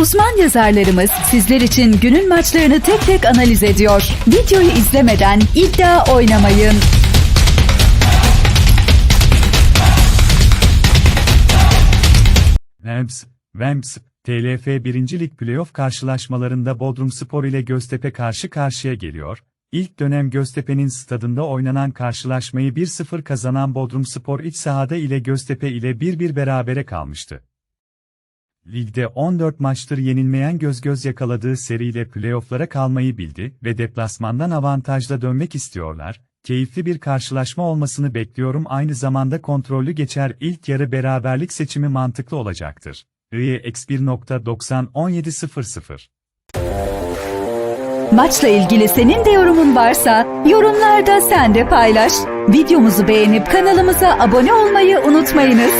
Uzman yazarlarımız sizler için günün maçlarını tek tek analiz ediyor. Videoyu izlemeden iddia oynamayın. Vamps, Vamps, TLF 1. Lig Playoff karşılaşmalarında Bodrum Spor ile Göztepe karşı karşıya geliyor. İlk dönem Göztepe'nin stadında oynanan karşılaşmayı 1-0 kazanan Bodrum Spor iç sahada ile Göztepe ile 1-1 berabere kalmıştı. Ligde 14 maçtır yenilmeyen göz göz yakaladığı seriyle playofflara kalmayı bildi ve deplasmandan avantajla dönmek istiyorlar. Keyifli bir karşılaşma olmasını bekliyorum aynı zamanda kontrollü geçer ilk yarı beraberlik seçimi mantıklı olacaktır. IEX 1.90-17.00 Maçla ilgili senin de yorumun varsa yorumlarda sen de paylaş. Videomuzu beğenip kanalımıza abone olmayı unutmayınız.